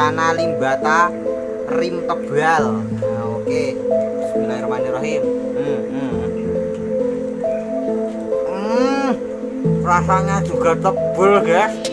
cana limbata rim tebal. Nah, oke. Bismillahirrahmanirrahim. Hmm, hmm. Hmm, rasanya juga tebal guys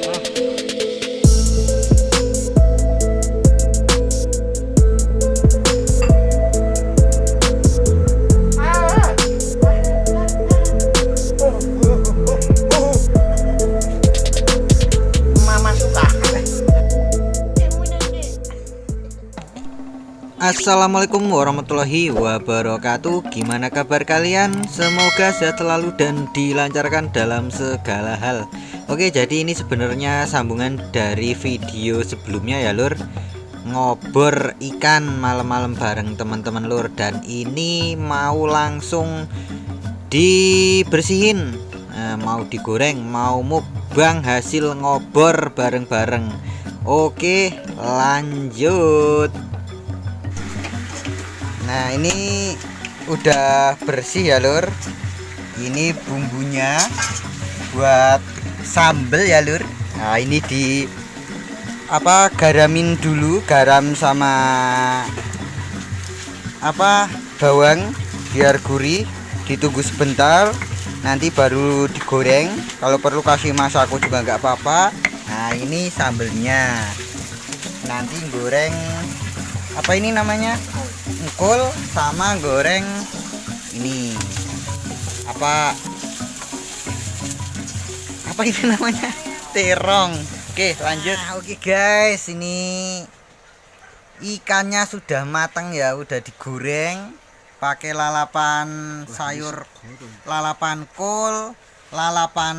Assalamualaikum warahmatullahi wabarakatuh. Gimana kabar kalian? Semoga sehat selalu dan dilancarkan dalam segala hal. Oke jadi ini sebenarnya sambungan dari video sebelumnya ya lur. Ngobor ikan malam-malam bareng teman-teman lur. Dan ini mau langsung dibersihin. Nah, Mau digoreng, mau mukbang hasil ngobor bareng-bareng. Oke lanjut Nah ini udah bersih ya lur. Ini bumbunya buat sambel ya lur. Nah ini di apa garamin dulu garam sama apa bawang biar gurih ditunggu sebentar nanti baru digoreng. Kalau perlu kasih masako juga nggak apa-apa. Nah ini sambelnya. Nanti goreng apa ini namanya? Engkol sama goreng. Ini. Apa? Apa ini namanya? Terong. Oke lanjut. Oke guys. Ini ikannya sudah matang ya udah digoreng. Pakai lalapan sayur lalapan kol lalapan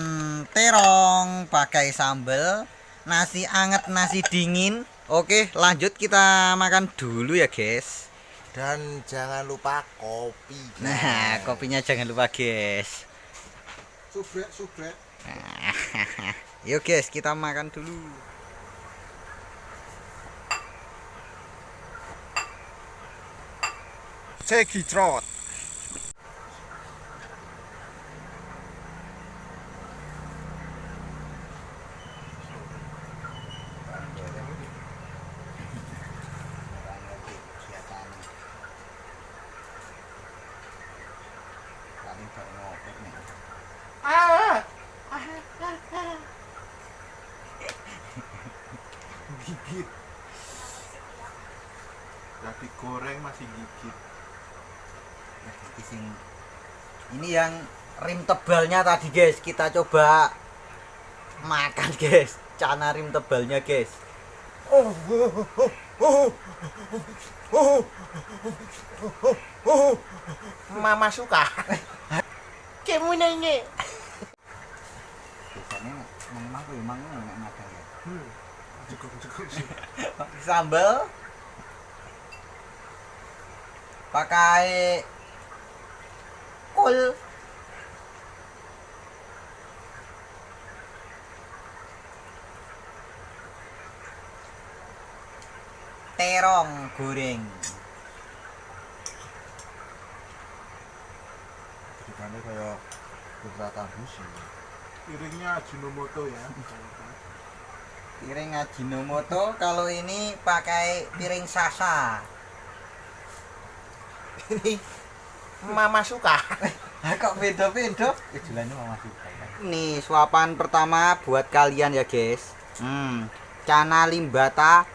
terong pakai sambal nasi anget nasi dingin oke lanjut kita makan dulu ya guys Dan jangan lupa kopi. Nah, kopinya jangan lupa, guys. subrek subrek. Yuk, guys, kita makan dulu. Segi Gigit. Jadi goreng masih gigit. Ini yang rim tebalnya tadi, guys. Kita coba makan, guys. Cana rim tebalnya, guys. Oh, oh, oh, oh, oh, oh, oh. Mama suka. Kamu nanya. Biasanya memang memang enak makan ya. Cukup cukup. Sambal pakai kol terong goreng Ceritanya kayak beberapa busi. Piringnya Ajinomoto ya. piring Ajinomoto kalau ini pakai piring sasa. Ini Mama suka. kok beda-beda? Tujuannya mau masuk nih suapan pertama buat kalian ya guys. Hmm cana limbata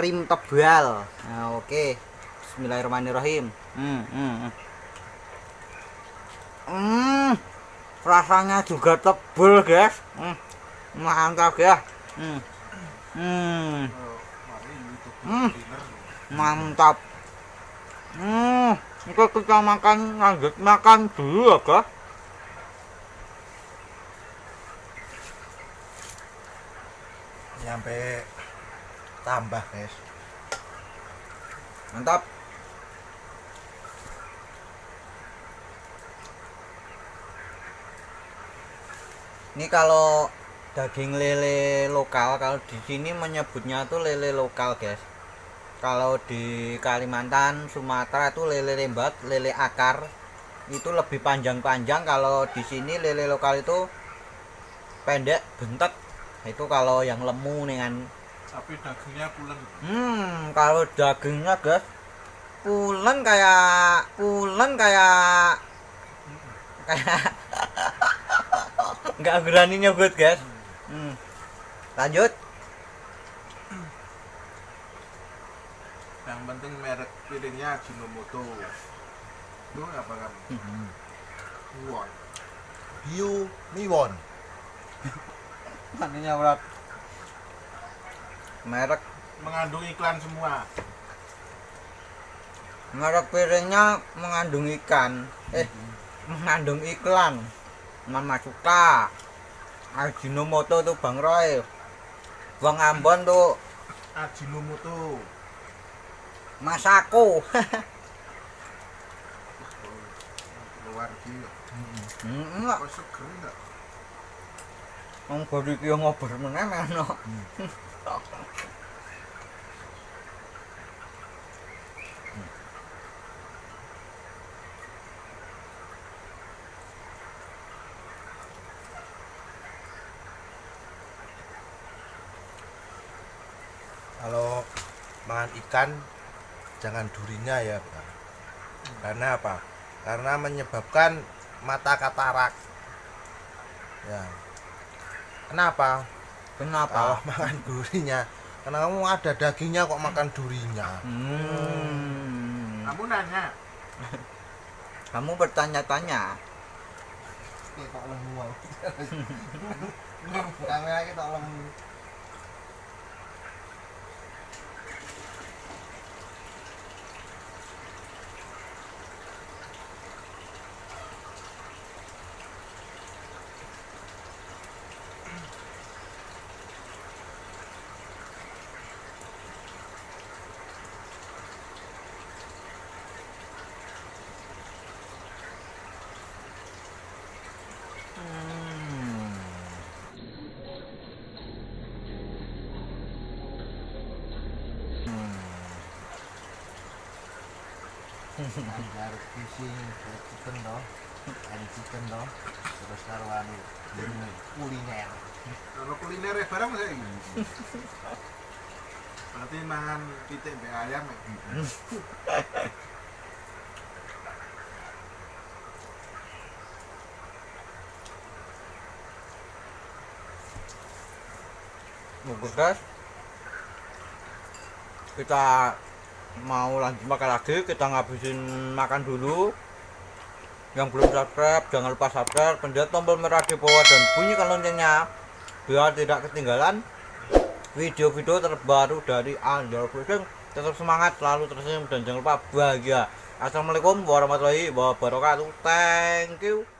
rim tebal. Nah oke. Bismillahirrahmanirrahim. Hmm, hmm, hmm. Hmm, rasanya juga tebal guys. Hmm, mantap ya. Hmm. Hmm, Hmm. mantap. Hmm. Itu kita makan lanjut makan dulu ya Nyampe tambah guys. mantap. Ini kalau daging lele lokal kalau di sini menyebutnya tuh lele lokal guys. Kalau di Kalimantan Sumatera itu lele lembat lele akar. Itu lebih panjang-panjang. Kalau di sini lele lokal itu pendek bentek. Itu kalau yang lemu dengan Tapi dagingnya pulen. Hmm, kalau dagingnya guys, pulen kayak pulen kayak kayak nggak berani nyebut guys. Hmm. Lanjut. Yang penting merek piringnya Ajinomoto. Lu apa kamu? Miwon. Bio Miwon. Maninya berat. Merek Mengandung iklan semua. merek piringnya mengandung ikan. Eh, mengandung iklan. Mama suka. Ajinomoto tuh Bang Roy. Bang Ambon tuh Ajinomoto. Masako. Gila. Hmm, enggak. Kok seger enggak? Wong body ki ngobrol meneh meno. makan ikan jangan durinya ya, Bang. Karena apa? Karena menyebabkan mata katarak. Ya. Kenapa? Kalau Kenapa? makan durinya, karena kamu ada dagingnya kok makan durinya. Hmm. Kamu nanya. Kamu bertanya-tanya. Kita lemu. Kamera kita lemu. Harus fishing fried chicken and chicken dong terus karo anu kuliner. Kalau kuliner ya barang saya ini berarti mangan pitik be ayam ya. Kita mau lanjut makan lagi, kita ngabisin makan dulu. Yang belum subscribe, jangan lupa subscribe, pencet tombol merah di bawah dan bunyikan loncengnya biar tidak ketinggalan video-video terbaru dari Anjol Fishing. Tetap semangat, selalu tersenyum dan jangan lupa bahagia. Assalamualaikum warahmatullahi wabarakatuh. Thank you.